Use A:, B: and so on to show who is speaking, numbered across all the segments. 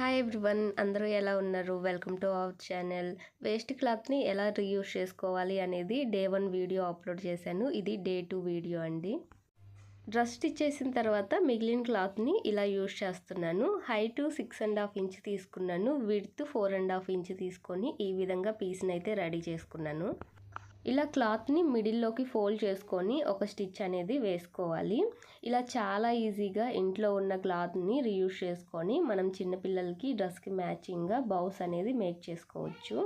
A: Hi everyone అందరూ ఎలా ఉన్నారు? Welcome to our channel waste క్లాత్ని ఎలా రీయూజ్ చేసుకోవాలి అనేది డే వన్ వీడియో అప్లోడ్ చేశాను. ఇది డే టూ వీడియో అండి. డ్రెస్ స్టిచ్ చేసిన తర్వాత మిగిలిన క్లాత్ని ఇలా యూస్ చేస్తున్నాను. Height six and half inch తీసుకున్నాను. Width four and half inch తీసుకొని ఈ విధంగా పీస్ని అయితే రెడీ చేసుకున్నాను. ఇలా క్లాత్ని మిడిల్లోకి ఫోల్డ్ చేసుకొని ఒక స్టిచ్ అనేది వేసుకోవాలి. ఇలా చాలా ఈజీగా ఇంట్లో ఉన్న క్లాత్ని రీయూస్ చేసుకొని మనం చిన్నపిల్లలకి డ్రెస్కి మ్యాచింగ్గా బౌస్ అనేది మేక్ చేసుకోవచ్చు.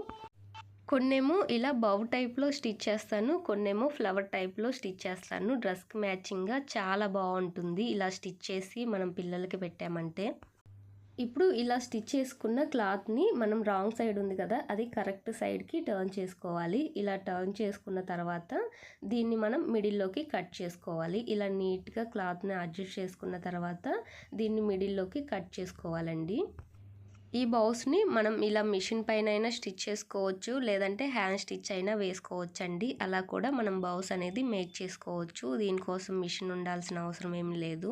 A: కొన్నేమో ఇలా బౌ టైప్లో స్టిచ్ చేస్తాను కొన్నేమో ఫ్లవర్ టైప్లో స్టిచ్ చేస్తాను. డ్రెస్కి మ్యాచింగ్గా చాలా బాగుంటుంది ఇలా స్టిచ్ చేసి మనం పిల్లలకి పెట్టామంటే. ఇప్పుడు ఇలా స్టిచ్ చేసుకున్న క్లాత్ని మనం రాంగ్ సైడ్ ఉంది కదా అది కరెక్ట్ సైడ్కి టర్న్ చేసుకోవాలి. ఇలా టర్న్ చేసుకున్న తర్వాత దీన్ని మనం మిడిల్లోకి కట్ చేసుకోవాలి. ఇలా నీట్గా క్లాత్ని అడ్జస్ట్ చేసుకున్న తర్వాత దీన్ని మిడిల్లోకి కట్ చేసుకోవాలండి. ఈ బౌస్ని మనం ఇలా మిషన్ పైన అయినా స్టిచ్ చేసుకోవచ్చు లేదంటే హ్యాండ్ స్టిచ్ అయినా వేసుకోవచ్చు అండి అలా కూడా మనం బౌస్ అనేది మేక్ చేసుకోవచ్చు. దీనికోసం మిషన్ ఉండాల్సిన అవసరం ఏమి లేదు.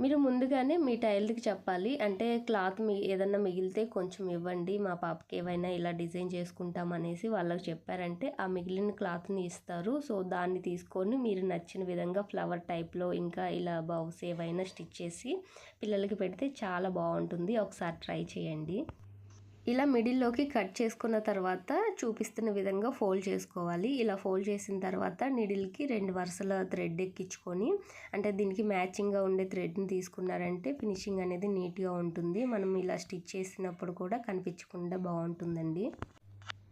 A: మీరు ముందుగానే మీ టైల్కి చెప్పాలి. అంటే క్లాత్ మీ ఏదన్నా మిగిలితే కొంచెం ఇవ్వండి మా పాపకి ఏవైనా ఇలా డిజైన్ చేసుకుంటాం అనేసి వాళ్ళకి చెప్పారంటే ఆ మిగిలిన క్లాత్ని ఇస్తారు. సో దాన్ని తీసుకొని మీరు నచ్చిన విధంగా ఫ్లవర్ టైప్లో ఇంకా ఇలా బౌస్ ఏవైనా స్టిచ్ చేసి పిల్లలకి పెడితే చాలా బాగుంటుంది. ఒకసారి ట్రై చేయండి. ఇలా మిడిల్లోకి కట్ చేసుకున్న తర్వాత చూపిస్తున్న విధంగా ఫోల్డ్ చేసుకోవాలి. ఇలా ఫోల్డ్ చేసిన తర్వాత నిడిల్కి రెండు వరుసల థ్రెడ్ ఎక్కించుకొని అంటే దీనికి మ్యాచింగ్గా ఉండే థ్రెడ్ని తీసుకున్నారంటే ఫినిషింగ్ అనేది నీట్గా ఉంటుంది. మనం ఇలా స్టిచ్ చేసినప్పుడు కూడా కనిపించకుండా బాగుంటుందండి.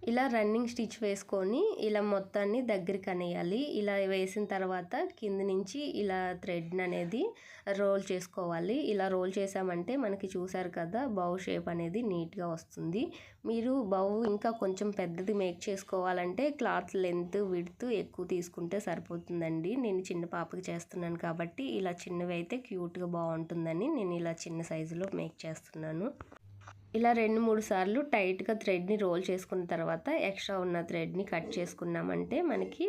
A: ఇలా రన్నింగ్ స్టిచ్ వేసుకొని ఇలా మొత్తాన్ని దగ్గరికి అనేయాలి. ఇలా వేసిన తర్వాత కింద నుంచి ఇలా థ్రెడ్ అనేది రోల్ చేసుకోవాలి. ఇలా రోల్ చేసామంటే మనకి చూసారు కదా బౌ షేప్ అనేది నీట్గా వస్తుంది. మీరు బౌ ఇంకా కొంచెం పెద్దది మేక్ చేసుకోవాలంటే క్లాత్ లెంత్ విడ్త్ ఎక్కువ తీసుకుంటే సరిపోతుందండి. నేను చిన్న పాపకి చేస్తున్నాను కాబట్టి ఇలా చిన్నవి అయితే క్యూట్గా బాగుంటుందని నేను ఇలా చిన్న సైజులో మేక్ చేస్తున్నాను. ఇలా రెండు మూడు సార్లు టైట్గా థ్రెడ్ని రోల్ చేసుకున్న తర్వాత ఎక్స్ట్రా ఉన్న థ్రెడ్ని కట్ చేసుకున్నామంటే మనకి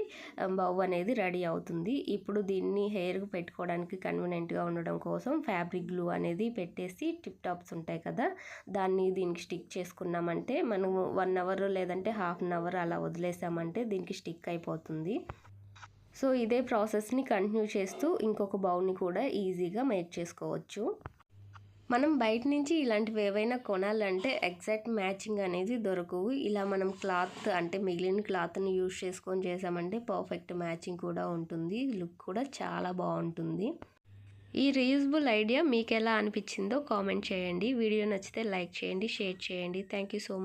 A: బౌ అనేది రెడీ అవుతుంది. ఇప్పుడు దీన్ని హెయిర్కి పెట్టుకోవడానికి కన్వీనియంట్గా ఉండడం కోసం ఫ్యాబ్రిక్ గ్లూ అనేది పెట్టేసి టిప్ టాప్స్ ఉంటాయి కదా దాన్ని దీనికి స్టిక్ చేసుకున్నామంటే మనం వన్ అవర్ లేదంటే హాఫ్ అన్ అవర్ అలా వదిలేసామంటే దీనికి స్టిక్ అయిపోతుంది. సో ఇదే ప్రాసెస్ని కంటిన్యూ చేస్తూ ఇంకొక బౌల్ని కూడా ఈజీగా మేక్ చేసుకోవచ్చు. మనం బయట నుంచి ఇలాంటివి ఏవైనా కొనాలంటే ఎగ్జాక్ట్ మ్యాచింగ్ అనేది దొరకవు. ఇలా మనం క్లాత్ అంటే మిగిలిన క్లాత్ని యూజ్ చేసుకొని చేసామంటే పర్ఫెక్ట్ మ్యాచింగ్ కూడా ఉంటుంది. లుక్ కూడా చాలా బాగుంటుంది. ఈ రీయూజబుల్ ఐడియా మీకు ఎలా అనిపించిందో కామెంట్ చేయండి. వీడియో నచ్చితే లైక్ చేయండి షేర్ చేయండి. Thank you so much